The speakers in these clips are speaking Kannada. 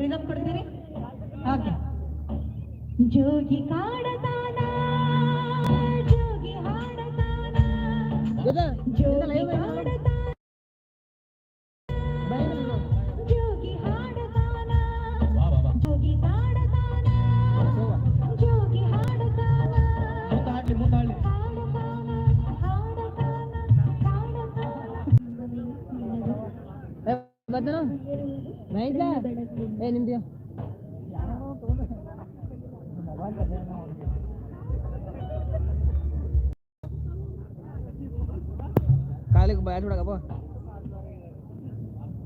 ರಿದಮ್ ಕೊಡ್ತೀರಿ ಓಕೆ ಜೋಗಿ ಕಾಡತಾನ ಏ ನಿಮ್ದು ಕಾಲಿಗೆ ಬ್ಯಾಟ್ ಹೊಡಕಪ್ಪ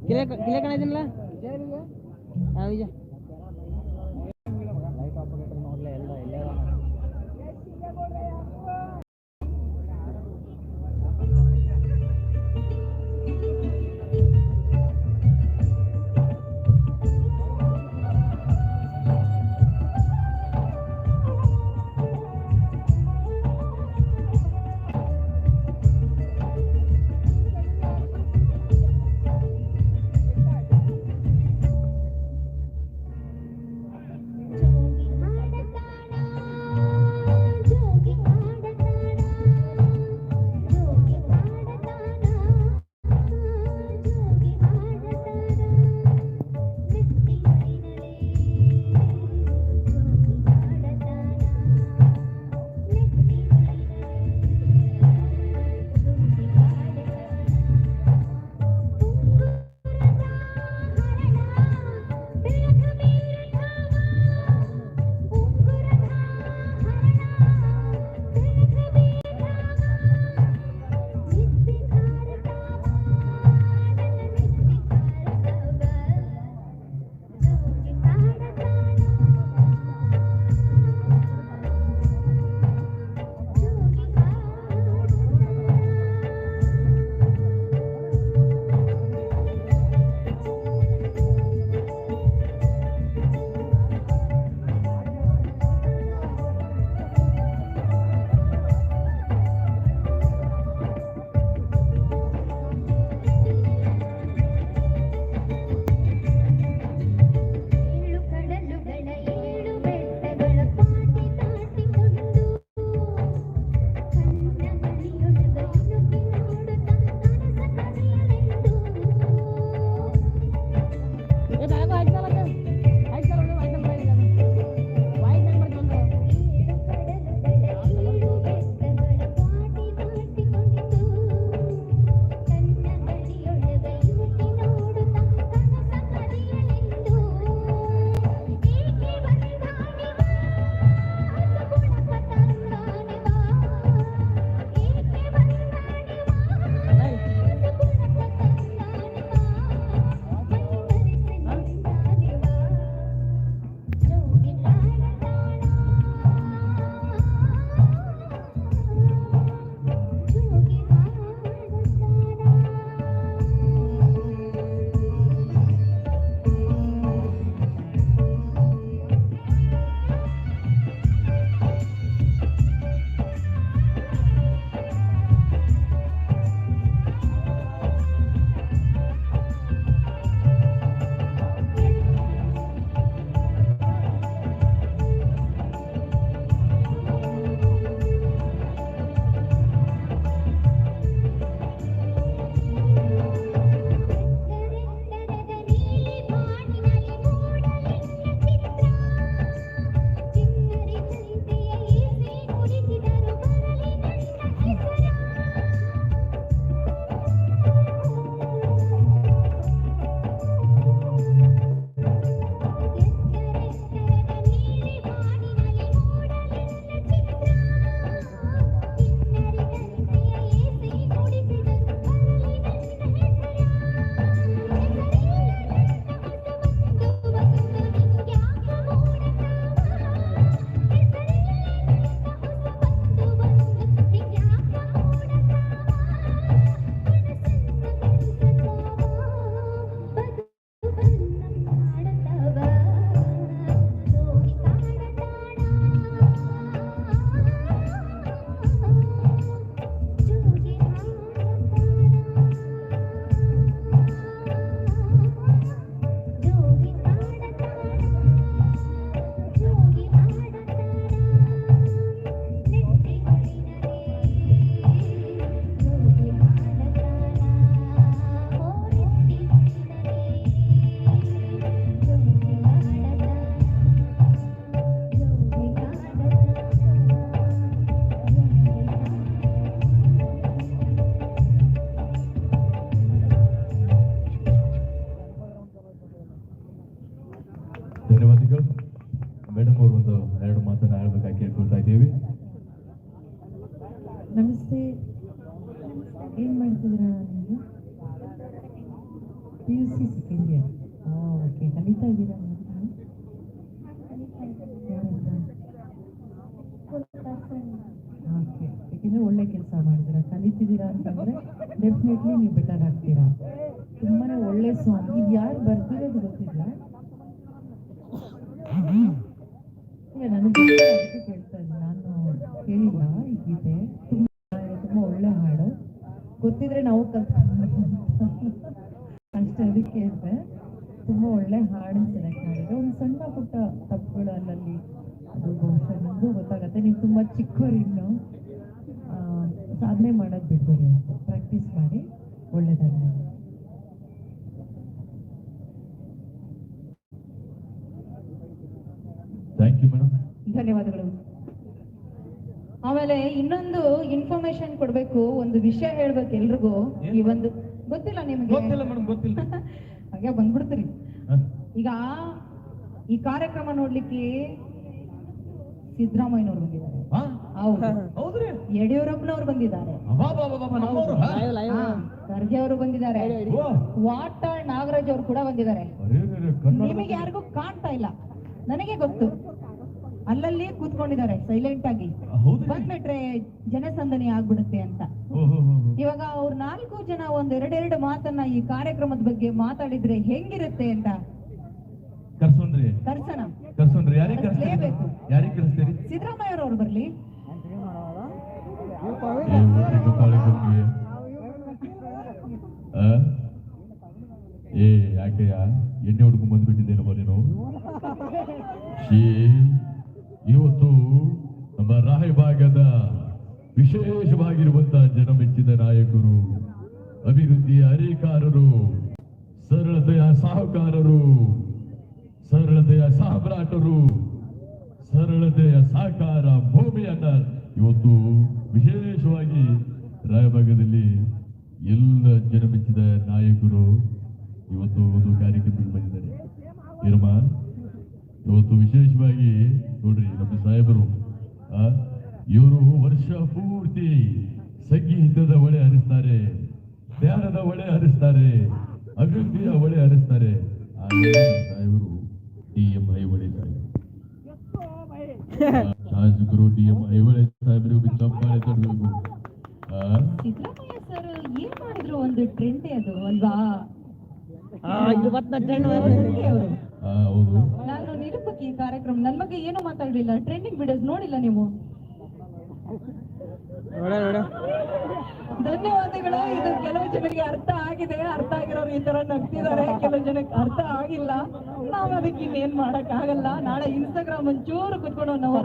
ಕಿಲೆ ಕಿಲೆ ಕಾಣಿದ್ದೀನಲ್ಲ ವಿಜಯ ಒಳ್ಳೆ ಸಾಂಗ್ ಇದು ಯಾರು ಬರ್ತಿರೋದು ಗೊತ್ತಿಲ್ಲ? ನನಗೆ ಕೇಳ್ತಾ ಇದ್ದೀನಿ. ನಾನು ಕೇಳಿಲ್ಲ ಈ ಗೀತೆ? ತುಂಬ ಒಳ್ಳೆ ಹಾಡು. ಗೊತ್ತಿದ್ರೆ ನಾವು ಅಷ್ಟೇ ಅದಕ್ಕೆ ಕೇಳಿದೆ ತುಂಬಾ ಒಳ್ಳೆ ಹಾಡು ಸೆಲೆಕ್ಟ್ ಮಾಡಿದ್ರೆ ಒಂದು ಸಣ್ಣ ಪುಟ್ಟ ತಪ್ಪುಗಳು ಅಲ್ಲಲ್ಲಿ. ಅದು ಬಹುಶಃ ನಿಮಗೂ ಗೊತ್ತಾಗತ್ತೆ. ನೀವು ತುಂಬಾ ಚಿಕ್ಕವರು ಇನ್ನು. ಆ, ಸಾಧನೆ ಮಾಡೋದು ಬಿಡ್ಬೇಡಿ ಅಂತ ಪ್ರಾಕ್ಟೀಸ್ ಮಾಡಿ ಒಳ್ಳೇದಾಗಲಿ ಥ್ಯಾಂಕ್ ಯು ಮೇಡಮ್ ಧನ್ಯವಾದಗಳು ಆಮೇಲೆ ಇನ್ನೊಂದು ಇನ್ಫಾರ್ಮೇಶನ್ ಕೊಡ್ಬೇಕು ಒಂದು ವಿಷಯ ಹೇಳ್ಬೇಕು ಎಲ್ರಿಗೂ. ಈ ಒಂದು ಗೊತ್ತಿಲ್ಲ ನಿಮ್ಗೆ? ಗೊತ್ತಿಲ್ಲ ಮೇಡಮ್ ಗೊತ್ತಿಲ್ಲ. ಹಾಗೆ ಬಂದ್ಬಿಡ್ತೀರಿ. ಈಗ ಈ ಕಾರ್ಯಕ್ರಮ ನೋಡ್ಲಿಕ್ಕೆ ಸಿದ್ದರಾಮಯ್ಯನವ್ರು ಬಂದಿದ್ದಾರೆ. ಹಾ? ಹೌದು. ಹೌದ್ರಿ? ಯಡಿಯೂರಪ್ಪನವ್ರು ಬಂದಿದ್ದಾರೆ. ಖರ್ಗೆ ಅವರು ಬಂದಿದ್ದಾರೆ. ವಾಟಾಳ್ ನಾಗರಾಜ್ ಅವರು ಕೂಡ ಬಂದಿದ್ದಾರೆ. ನಿಮಗೆ ಯಾರಿಗೂ ಕಾಣ್ತಾ ಇಲ್ಲ. ನನಗೆ ಗೊತ್ತು. ಅಲ್ಲಲ್ಲಿ ಕೂತ್ಕೊಂಡಿದ್ದಾರೆ ಸೈಲೆಂಟ್ ಆಗಿ? ಬಂದ್ಬಿಟ್ರೆ ಜನಸಂದಣಿ ಆಗ್ಬಿಡುತ್ತೆ ಅಂತ. ಇವಾಗ ಅವ್ರ ನಾಲ್ಕು ಜನ ಒಂದ್ ಎರಡೆರಡು ಮಾತನ್ನ ಈ ಕಾರ್ಯಕ್ರಮದ ಬಗ್ಗೆ ಮಾತಾಡಿದ್ರೆ ಹೆಂಗಿರುತ್ತೆ ಅಂತ? ಕರ್ಸೋನ್ರಿ ಕರ್ಸೋಣ. ಕರ್ಸೋನ್ರಿ ಯಾರಿಗೆ ಕರ್ಸ್ತೀರಿ? ಕರ್ಸ್ಲೇಬೇಕು. ಯಾರಿಗೆ ಕರೆಸ್ತೀರಿ? ಸಿದ್ದರಾಮಯ್ಯ ಅವ್ರು ಬರ್ಲಿ. ಏ ಯಾಕೆಯ? ಎಣ್ಣೆ ಹುಡ್ಕೊಂಡ್ ಬಂದ್ಬಿಟ್ಟಿದ್ದೇನೋ ನೀನು ಶ್ರೀ ಇವತ್ತು ನಮ್ಮ ರಾಯಭಾಗದ ವಿಶೇಷವಾಗಿರುವಂತಹ ಜನಮೆಚ್ಚಿದ ನಾಯಕರು ಅಭಿವೃದ್ಧಿಯ ಅರಿಕಾರರು ಸರಳತೆಯ ಸಾಹುಕಾರರು, ಸರಳತೆಯ ಸಾಮ್ರಾಟರು, ಸರಳತೆಯ ಸಾಕಾರ ಭೂಮಿಯನ್ನ ಇವತ್ತು ವಿಶೇಷವಾಗಿ ರಾಯಭಾಗದಲ್ಲಿ ಎಲ್ಲ ಜನಮೆಚ್ಚಿದ ನಾಯಕರು ಇವತ್ತು ಒಂದು ಕಾರ್ಯಕ್ರಮಕ್ಕೆ ಬಂದಿದ್ದಾರೆ. ಇರಮ್ಮ ಇವತ್ತು ವಿಶೇಷವಾಗಿ ನೋಡ್ರಿ ನಮ್ಮ ಸಾಹೇಬರು ಇವರು ವರ್ಷ ಪೂರ್ತಿ ಸಂಗೀತದ ಒಳೆ ಹರಿಸ್ತಾರೆ ಧ್ಯಾನದ ಒಳೆ ಹರಿಸ್ತಾರೆ ಅಭಿವೃದ್ಧಿಯ ಒಳೆ ಹರಿಸ್ತಾರೆ. ಸಾಹೇಬರು ಡಿ ಎಂ ಐವಳೆ ಸಾಹೇಬರು ಶಾಸಕರು ಡಿ ಎಂ ಐವಳೆ ಸಾಹೇಬರಿಗೆ ಚಪ್ಪಾಳೆ ತಡಬೇಕು ಸಿದ್ದರಾಮಯ್ಯ ಸರ್ ಏನ್ ಮಾಡಿದ್ರು ಒಂದು ಟ್ರೆಂಡ್ ಅದು ಅಲ್ವಾ ಇದು ಮತ್ತೆ ಟ್ರೆಂಡ್ ಹೌದು. ನಾನು ನಿರೂಪಕಿ ಈ ಕಾರ್ಯಕ್ರಮ ನನ್ ಬಗ್ಗೆ ಏನು ಮಾತಾಡಲಿಲ್ಲ. ಟ್ರೆಂಡಿಂಗ್ ವಿಡಿಯೋಸ್ ನೋಡಿಲ್ಲ ನೀವು. ನೋಡ ನೋಡ. ಧನ್ಯವಾದಗಳು. ಇದು ಕೆಲವು ಜನರಿಗೆ ಅರ್ಥ ಆಗಿದೆ. ಅರ್ಥ ಆಗಿರೋರು ಈ ತರ ನಗ್ತಿದ್ದಾರೆ. ಕೆಲವು ಜನಕ್ಕೆ ಅರ್ಥ ಆಗಿಲ್ಲ. ನಾವ್ ಅದಕ್ಕೆ ಇನ್ನೇನ್ ಮಾಡಕ್ ಆಗಲ್ಲ ನಾಳೆ ಇನ್ಸ್ಟಾಗ್ರಾಮ್ ಒಂಚೂರು ಕುತ್ಕೊಂಡು ನಾವು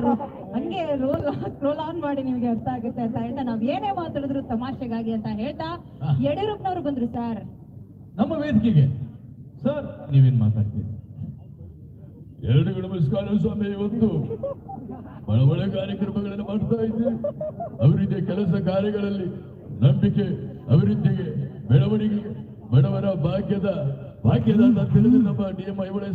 ಹಂಗೆ ರೋಲ್ ರೋಲ್ ಆನ್ ಮಾಡಿ ನಿಮ್ಗೆ ಅರ್ಥ ಆಗುತ್ತೆ ಅಂತ ಹೇಳ್ತಾ ನಾವ್ ಏನೇ ಮಾತಾಡಿದ್ರು ತಮಾಷೆಗಾಗಿ ಅಂತ ಹೇಳ್ತಾ ಯಡಿಯೂರಪ್ಪನವ್ರು ಬಂದ್ರು ಸರ್ ನಮ್ಮ ವೇದಿಕೆಗೆ. ಸರ್ ನೀವೇನ್ ಮಾತಾಡ್ತೀರಿ? ಎರಡು ನಮಸ್ಕಾರ ಸ್ವಾಮಿ ಇವತ್ತು ಒಳ್ಳೆ ಕಾರ್ಯಕ್ರಮಗಳನ್ನು ಮಾಡ್ತಾ ಇದ್ದೀವಿ ಅವರಿದ್ದ ಕೆಲಸ ಕಾರ್ಯಗಳಲ್ಲಿ ನಂಬಿಕೆ, ಅಭಿವೃದ್ಧಿಗೆ ಬೆಳವಣಿಗೆ, ಬಡವರ ಭಾಗ್ಯದ ಭಾಗ್ಯದ ಅಂತ ತಿಳಿದು ನಮ್ಮ ನಿಯಮ ಇವಳೇ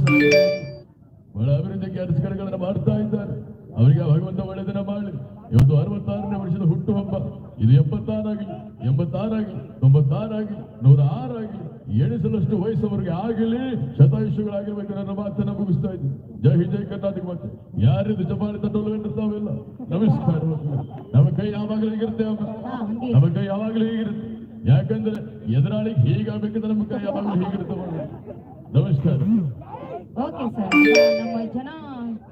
ಬಹಳ ಅಭಿವೃದ್ಧಿ ಕೆಲಸಗಳನ್ನು ಮಾಡ್ತಾ ಇದ್ದಾರೆ. ಅವರಿಗೆ ಭಗವಂತ ಒಳ್ಳೆದನ್ನ ಮಾಡಿ ಇವತ್ತು ಅರವತ್ತಾರನೇ ವರ್ಷದ ಹುಟ್ಟುಹಬ್ಬ. ಇದು ಎಪ್ಪತ್ತಾರಾಗಲಿ ಎಂಬತ್ತಾರಾಗಿ ತೊಂಬತ್ತಾರಾಗಿ ನೂರ ಆರಾಗಲಿ ಎಣಿಸಲಷ್ಟು ವಯಸ್ಸವರಿಗೆ ಆಗಲಿ ಶತಾಯುಷಗಳಾಗಿರ್ಬೇಕು ನನ್ನ ಮಾತನ್ನ ಮುಗಿಸ್ತಾ ಇದ್ದೀನಿ ಜೈ ಹಿಂದ್ ಜೈ ಕರ್ನಾಟಕ ಮಾತೆ. ಯಾರಿದ್ದು ಜಪಾನಿ ತಟ್ಟಲು ತಾವೆಲ್ಲ? ನಮಸ್ಕಾರ ನಮ್ಮ ಕೈ ಯಾವಾಗಲೂ ಹೀಗಿರುತ್ತೆ ಹಾ. ನಮ್ಮ ಕೈ ಯಾವಾಗಲೂ ಹೀಗಿರುತ್ತೆ. ಯಾಕಂದ್ರೆ ಎದುರಾಳಿಗೆ ಹೀಗಾಗಬೇಕಂದ್ರೆ ನಮ್ಮ ಕೈ ಯಾವಾಗಲೂ ಹೀಗಿರುತ್ತೆ ನಮಸ್ಕಾರ. ಓಕೆ ಸರ್ ನಮ್ಮ ಜನ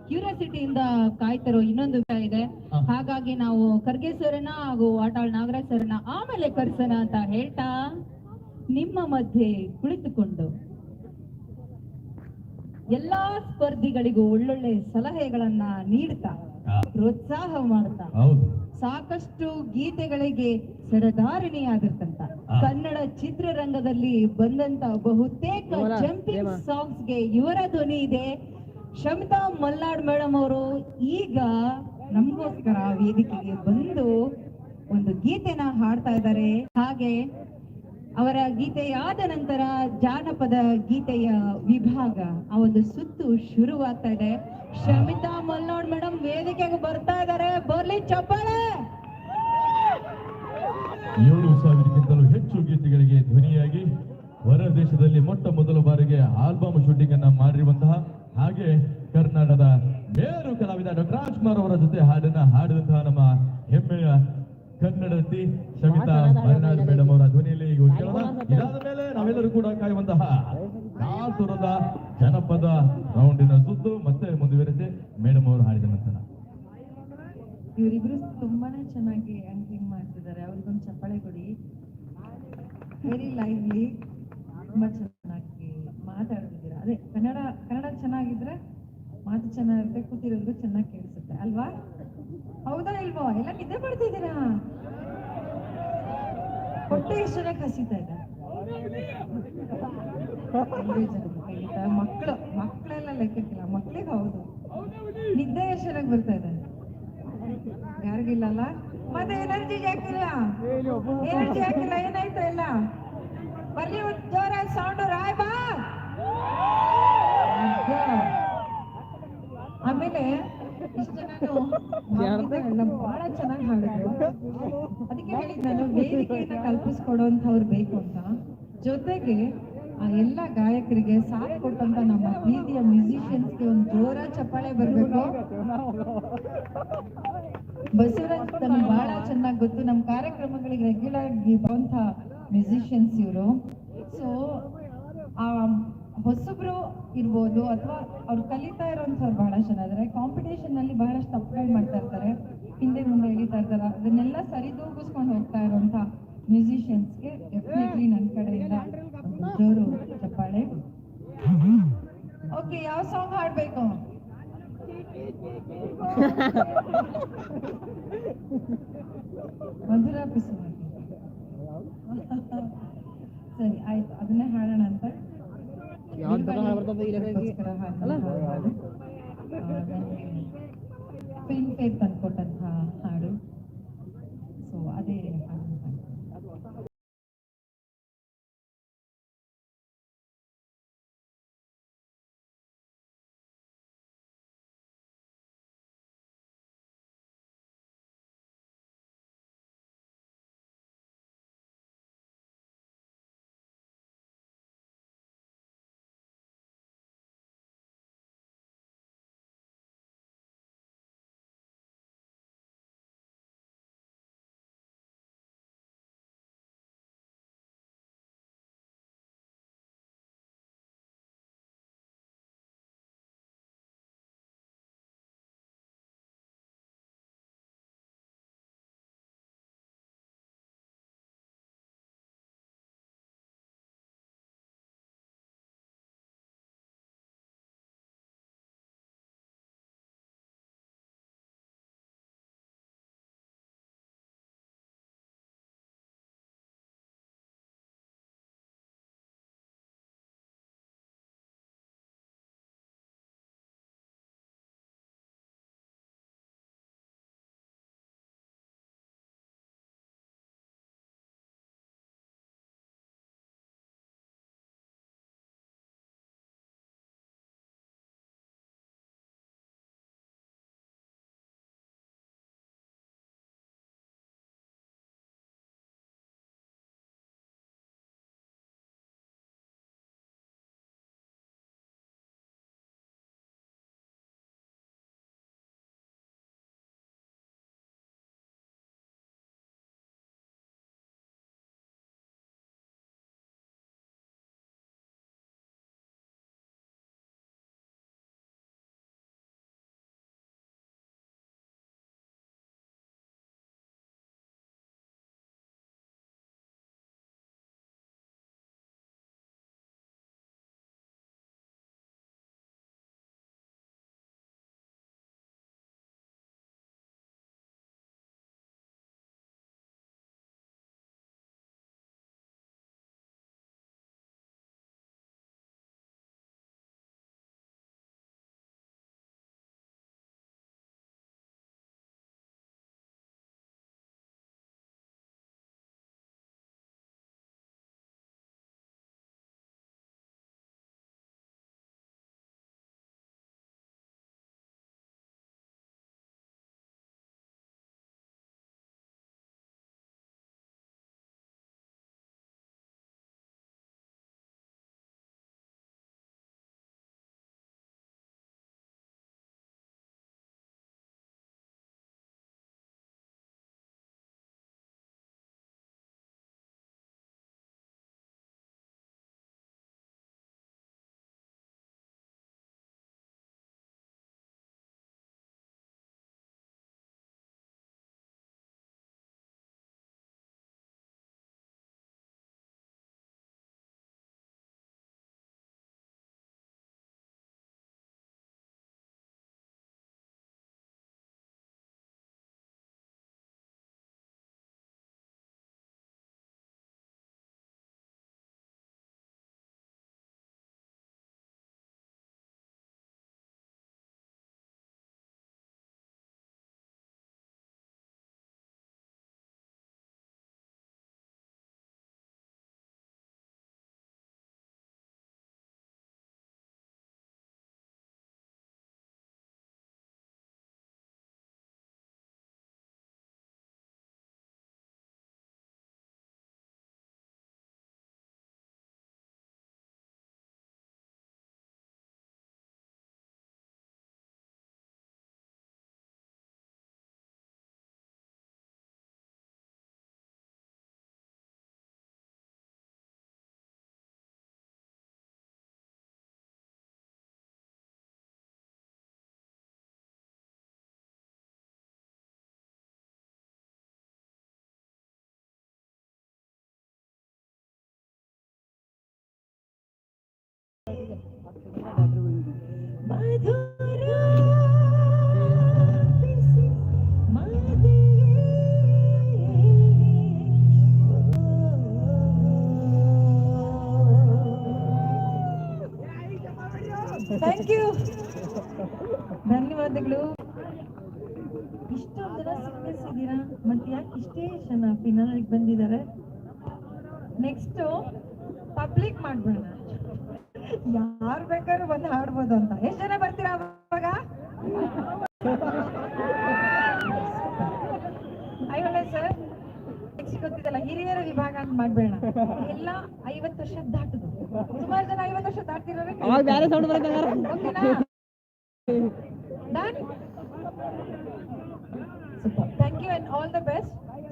ಕ್ಯೂರಿಯಾಸಿಟಿಯಿಂದ ಕಾಯ್ತಿರೋ ಇನ್ನೊಂದು ವಿಷಯ ಇದೆ. ಹಾಗಾಗಿ ನಾವು ಖರ್ಗೆ ಸರ್ನ ಹಾಗೂ ವಾಟಾಳ್ ನಾಗರಾಜ್ ಸರ್ನ ಆಮೇಲೆ ಕರ್ಸೋಣ ಅಂತ ಹೇಳ್ತಾ ನಿಮ್ಮ ಮಧ್ಯೆ ಕುಳಿತುಕೊಂಡು ಎಲ್ಲಾ ಸ್ಪರ್ಧಿಗಳಿಗೂ ಒಳ್ಳೊಳ್ಳೆ ಸಲಹೆಗಳನ್ನ ನೀಡ್ತಾ. ಪ್ರೋತ್ಸಾಹ ಮಾಡ್ತಾ ಹೌದು ಸಾಕಷ್ಟು ಗೀತೆಗಳಿಗೆ ಸರದಾರಿಣಿಯಾಗಿರ್ತಂತ. ಕನ್ನಡ ಚಿತ್ರರಂಗದಲ್ಲಿ ಬಂದಂತ ಬಹುತೇಕ ಜಂಪಿಂಗ್ ಪ್ರೇಮ. ಸಾಂಗ್ಸ್ಗೆ ಇವರ ಧ್ವನಿ ಇದೆ ಶಮಿತಾ ಮಲ್ನಾಡ್ ಮೇಡಮ್ ಅವರು ಈಗ ನಮಗೋಸ್ಕರ ವೇದಿಕೆಗೆ ಬಂದು ಒಂದು ಗೀತೆನ ಹಾಡ್ತಾ ಇದ್ದಾರೆ ಹಾಗೆ ಅವರ ಗೀತೆಯಾದ ನಂತರ ಜಾನಪದ ಗೀತೆಯ ವಿಭಾಗ ಆ ಒಂದು ಸುತ್ತು ಶುರುವಾಗ್ತಾ ಇದೆ ಶಮಿತಾ ಮಲ್ನಾಡ್ ಮೇಡಮ್ ವೇದಿಕೆಗೆ ಬರ್ತಾ ಇದ್ದಾರೆ. ಬರ್ಲಿ ಚಪ್ಪಾಳೆ! ಏಳು ಸಾವಿರಕ್ಕಿಂತಲೂ ಹೆಚ್ಚು ಗೀತೆಗಳಿಗೆ ಧ್ವನಿಯಾಗಿ ಹೊರ ದೇಶದಲ್ಲಿ ಮೊಟ್ಟ ಮೊದಲ ಬಾರಿಗೆ ಆಲ್ಬಮ್ ಶೂಟಿಂಗ್ ಅನ್ನ ಮಾಡಿರುವಂತಹ ಹಾಗೆ ಕರ್ನಾಟಕದ ಮೇರು ಕಲಾವಿದ ಡಾಕ್ಟರ್ ರಾಜ್ಕುಮಾರ್ ಅವರ ಜೊತೆ ಹಾಡನ್ನ ಹಾಡಿದಂತಹ ನಮ್ಮ ಕನ್ನಡತಿ ಶಮಿತಾ ಮಲೆನಾಡು ಮೇಡಮ್ ಅವರ ಧ್ವನಿಯಲ್ಲಿ ಈಗ ಕೇಳೋಣ ಇದಾದ ಮೇಲೆ ನಾವೆಲ್ಲರೂ ಕೂಡ ಕಾಯುವಂತಹ ಕಾತುರದ ಜನಪದ ರೌಂಡಿನ ಸುತ್ತು ಮತ್ತೆ ಮುಂದುವರೆಸಿ ಮೇಡಮ್ ಅವರು ಹಾಡಿದ ನಂತರ. ಇವರಿಬ್ರು ತುಂಬಾನೇ ಚೆನ್ನಾಗಿ ಆಂಕರಿಂಗ್ ಮಾಡ್ತಿದ್ದಾರೆ. ಅವ್ರಿಗೊಂದು ಚಪ್ಪಾಳೆ ಕೊಡಿ. ವೆರಿ ಲೈವ್ಲಿ ತುಂಬಾ ಚೆನ್ನಾಗಿ ಮಾತಾಡ್ತಿದ್ದೀರಾ. ಅದೇ ಕನ್ನಡ ಕನ್ನಡ ಚೆನ್ನಾಗಿದ್ರೆ ಮಾತು ಚೆನ್ನಾಗಿರುತ್ತೆ ಕೂತಿರೋದು ಚೆನ್ನಾಗಿ ಕೇಳಿಸುತ್ತೆ. ಅಲ್ವಾ? ಹೌದಾ ಇಲ್ವೋ? ಎಲ್ಲ ನಿದ್ದೆ ಮಾಡ್ತಿದ್ದೀರಾ ಹೊಟ್ಟೆ ಎಷ್ಟು ಚೆನ್ನಾಗಿ ಹಸಿತಾ ಇದೆ ಮಕ್ಕಳು, ಮಕ್ಕಳೆಲ್ಲ ಲೆಕ್ಕಕ್ಕಿಲ್ಲ ಮಕ್ಳಿಗೆ ಹೌದು. ನಿದ್ದೆ ಎಷ್ಟು ಚೆನ್ನಾಗಿ ಬರ್ತಾ ಇದೆ? ಯಾರಿಗಿಲ್ಲಲ್ಲ ಮತ್ತೆ ಎನರ್ಜಿ ಯಾಕಿಲ್ಲ ಎನರ್ಜಿ ಯಾಕಿಲ್ಲ ಏನಾಯ್ತು ಇಲ್ಲ ಬರ್ಲಿ ಒಂದು ಜೋರ ಸೌಂಡ್ ರಾಯ್ ಬಾ. ಆಮೇಲೆ ಬಹಳ ಚೆನ್ನಾಗಿ ಹಾಡಿದ್ರು. ಅದಕ್ಕೆ ಹೇಳಿದ್ ನಾನು ವೇದಿಕೆಯನ್ನ ಕಲ್ಪಿಸ್ಕೊಡುವಂಥವ್ರು ಬೇಕು ಅಂತ. ಜೊತೆಗೆ ಆ ಎಲ್ಲ ಗಾಯಕರಿಗೆ ಸಾಥ್ ಕೊಟ್ಟಂತ ನಮ್ಮ ಮ್ಯೂಸಿಷಿಯನ್ಸ್ಗೆ ಒಂದು ಜೋರ ಚಪ್ಪಾಳೆ ಬರ್ಬೇಕು. ಬಸವರಾಜ್ ನಮ್ಗೆ ಬಹಳ ಚೆನ್ನಾಗಿ ಗೊತ್ತು. ನಮ್ಮ ಕಾರ್ಯಕ್ರಮಗಳಿಗೆ ರೆಗ್ಯುಲರ್ ಆಗಿ ಬರುವಂತ ಮ್ಯೂಸಿಷಿಯನ್ಸ್ ಇವರು. ಸೊ ಆ ಹೊಸಬ್ರು ಇರ್ಬೋದು ಅಥವಾ ಅವ್ರು ಕಲಿತಾ ಇರೋಂಥವ್ರು ಬಹಳ ಚೆನ್ನಾದ್ರೆ ಕಾಂಪಿಟೇಷನ್ ಅಲ್ಲಿ ಬಹಳಷ್ಟು ತಪ್ಪುಗಳು ಮಾಡ್ತಾ ಇರ್ತಾರೆ. ಹಿಂದೆ ಮುಂದೆ ಎಳಿತಾ ಇರ್ತಾರೆ. ಅದನ್ನೆಲ್ಲ ಸರಿದೂಗಿಸ್ಕೊಂಡು ಹೋಗ್ತಾ ಇರುವಂತ ಮ್ಯೂಸಿಷಿಯನ್ಸ್ಗೆ ಡೆಫಿನೆಟ್ಲಿ ನನ್ನ ಕಡೆಯಿಂದ ಜೋರು ಚಪ್ಪಾಳೆ. ಓಕೆ ಯಾವ ಸಾಂಗ್ ಹಾಡ್ಬೇಕು? ಮಧುರ ಸರಿ ಆಯ್ತು. ಅದನ್ನೇ ಹಾಡೋಣ ಅಂತ. ಯಾವ್ದು ಬೇಕಾದ್ರೂ ಬರ್ತದೆ ಈ ಲೆಕ್ಕಕ್ಕೆ. ಪೆನ್ ಹಾಡ್ದಂಥ ಹಾಡು ಇಷ್ಟೊಂದು ಜನ ಸಿಂಗರ್ಸ್ ಇದ್ದೀರಾ? ಮತ್ತೆ ಯಾಕೆ ಇಷ್ಟೇ ಜನ ಫಿನಾಲ್ ಬಂದಿದ್ದಾರೆ? ನೆಕ್ಸ್ಟ್ ಪಬ್ಲಿಕ್ ಮಾಡ್ಬೇಡ ಯಾರು ಬೇಕಾದ್ರೂ ಬಂದು ಹಾಡ್ಬೋದು ಅಂತ. ಎಷ್ಟು ಜನ ಬರ್ತೀರಾ ಅವಾಗ? ಐವಳೆ ಸರ್. ನೆಕ್ಸ್ಟ್ ಗೊತ್ತಿದಲ್ಲ ಹಿರಿಯರ ವಿಭಾಗ ಅಂತ ಮಾಡ್ಬೇಡ ಎಲ್ಲ ಐವತ್ತು ವರ್ಷ ದಾಟದು. ಸುಮಾರು ಜನ ಐವತ್ತು ವರ್ಷ ದಾಟ್ತಿರೋರೆ.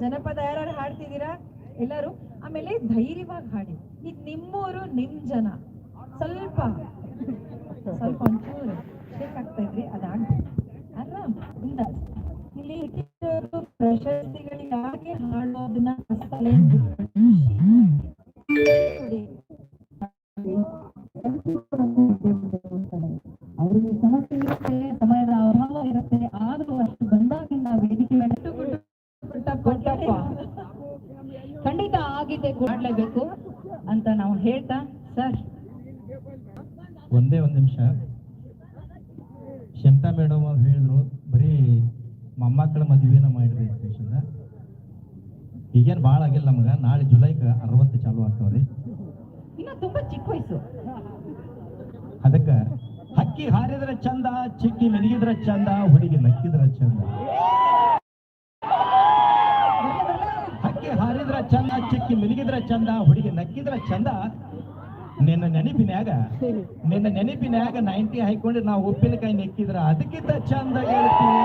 ಜನಪದ ಯಾರು ಹಾಡ್ತಿದ್ದೀರಾ? ಎಲ್ಲರೂ? ಆಮೇಲೆ ಧೈರ್ಯವಾಗಿ ಹಾಡಿ. ಇದು ನಿಮ್ಮೂರು, ನಿಮ್ ಜನ. ಸ್ವಲ್ಪ ಸ್ವಲ್ಪ ಒಂಚೂರು ಶೇಕ್ ಇದ್ರಿ ಅದಾಗ್ಲಿ ಆರಾಮ್. ಇಲ್ಲಿ ಇಟ್ಟಿರೋರು ಪ್ರಶಸ್ತಿಗಳಿಗೆ ಯಾಕೆ ಹಾಡೋದನ್ನ ತಲೆ ನೋಡಿ ಒಂದೇ ಒಂದು ನಿಮಿಷ. ಶಂತಾ ಮೇಡಮ್ ಅವ್ರು ಹೇಳಿದ್ರು ಬರೀ ಮೊಮ್ಮಕ್ಕಳ ಮದುವೆನ ಮಾಡಿರಿ ಸ್ಟೇಷನ್ ಈಗೇನು ಭಾಳ ಆಗಿಲ್ಲ ನಮ್ಗೆ ನಾಳೆ ಜುಲೈಗೆ ಅರವತ್ತು ಚಾಲು ಆಗ್ತಾವ್ರಿ. ಇನ್ನ ತುಂಬಾ ಚಿಕ್ಕ ವಯಸ್ಸು. ಅದಕ್ಕ ಹಕ್ಕಿ ಹಾರಿದ್ರೆ ಚಂದ ಚಿಕ್ಕಿ ಮೆನಗಿದ್ರೆ ಚಂದ ಹುಡುಗಿ ನಕ್ಕಿದ್ರೆ ಚಂದ. ಹಕ್ಕಿ ಹಾರಿದ್ರೆ ಚಂದ ಚಿಕ್ಕಿ ಮಿನಿಗಿದ್ರೆ ಚಂದ ಹುಡುಗಿ ನಕ್ಕಿದ್ರೆ ಚಂದ. ನಿನ್ನ ನೆನಪಿನ್ಯಾಗ ನಿನ್ನ ನೆನಪಿನ್ಯಾಗ ನೈಂಟಿ ಹಾಕೊಂಡು ನಾವು ಉಪ್ಪಿನಕಾಯಿ ನೆಕ್ಕಿದ್ರ ಅದಕ್ಕಿಂತ ಚಂದ ಹೇಳ್ತೀವಿ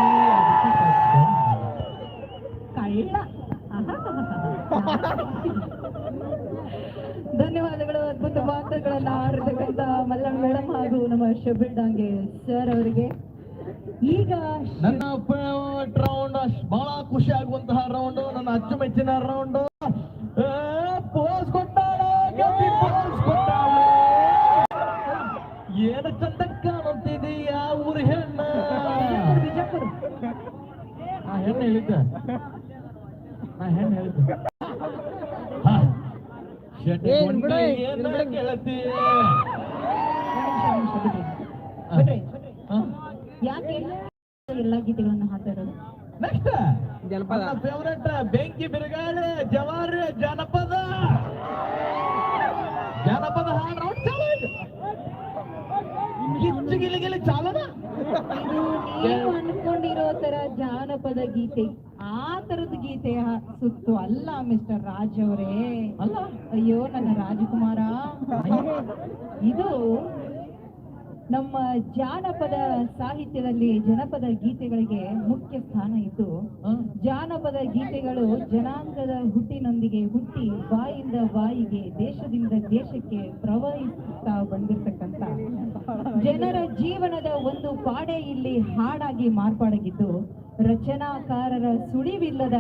ಧನ್ಯವಾದಗಳು ಅದ್ಭುತ ಮಾತುಗಳನ್ನ ಆಡಿರ್ತಕ್ಕಂತ ಮಲ್ಲಣ್ಣ ಮೇಡಮ್ ಹಾಗೂ ನಮ್ಮ ಶಬೀರ್ ಡಾಂಗೆ ಸರ್ ಅವರಿಗೆ. ಈಗ ನನ್ನ ಫೇವರೇಟ್ ರೌಂಡ್ ಬಹಳ ಖುಷಿ ಆಗುವಂತಹ ರೌಂಡ್ ನನ್ನ ಅಚ್ಚುಮೆಚ್ಚಿನ ರೌಂಡ್ ಹೆಣ್ಣು ಹೇಳಿದ್ದ ಆ ಹೆಣ್ಣು ಹೇಳಿದ್ದ ಎಲ್ಲ ಗೀತೆಗಳನ್ನ ಹಾಡ್ತಾ ನೆಕ್ಸ್ಟ್ ಜನಪದ. ಫೇವರೆಟ್ ಬೆಂಕಿ ಬಿರುಗಾಳಿ ಜವಾರಿ ಜನಪದ ಹಾಡು round ಚಾಲು ಇದೆ. ಗಿಚ್ಚು ಗಿಲಿ ಗಿಲಿ ಚಾಲನ ಇದು ನೀವು ಅನ್ಕೊಂಡಿರೋ ತರ ಜಾನಪದ ಗೀತೆ ಆ ತರದ ಗೀತೆ ಸುತ್ತು ಅಲ್ಲ ಮಿಸ್ಟರ್ ರಾಜ್ ಅವರೇ. ಅಲ್ಲ? ಅಯ್ಯೋ ನನ್ನ ರಾಜಕುಮಾರ. ಇದು ನಮ್ಮ ಜಾನಪದ ಸಾಹಿತ್ಯದಲ್ಲಿ ಜನಪದ ಗೀತೆಗಳಿಗೆ ಮುಖ್ಯ ಸ್ಥಾನ ಇದ್ದು ಜಾನಪದ ಗೀತೆಗಳು ಜನಾಂಗದ ಹುಟ್ಟಿನೊಂದಿಗೆ ಹುಟ್ಟಿ ಬಾಯಿಂದ ಬಾಯಿಗೆ ದೇಶದಿಂದ ದೇಶಕ್ಕೆ ಪ್ರವಹಿಸುತ್ತಾ ಬಂದಿರತಕ್ಕಂತ ಜನರ ಜೀವನದ ಒಂದು ಪಾಡೆ ಇಲ್ಲಿ ಹಾಡಾಗಿ ಮಾರ್ಪಾಡಾಗಿದ್ದು ರಚನಾಕಾರರ ಸುಳಿವಿಲ್ಲದ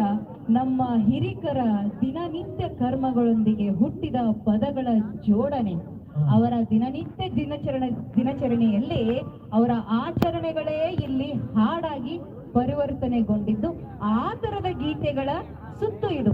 ನಮ್ಮ ಹಿರಿಕರ ದಿನನಿತ್ಯ ಕರ್ಮಗಳೊಂದಿಗೆ ಹುಟ್ಟಿದ ಪದಗಳ ಜೋಡಣೆ. ಅವರ ದಿನನಿತ್ಯ ದಿನಚರಣೆ, ದಿನಚರಣೆಯಲ್ಲಿ ಅವರ ಆಚರಣೆಗಳೇ ಇಲ್ಲಿ ಹಾಡಾಗಿ ಪರಿವರ್ತನೆಗೊಂಡಿದ್ದು, ಆ ತರದ ಗೀತೆಗಳ ಸುತ್ತು ಇದು.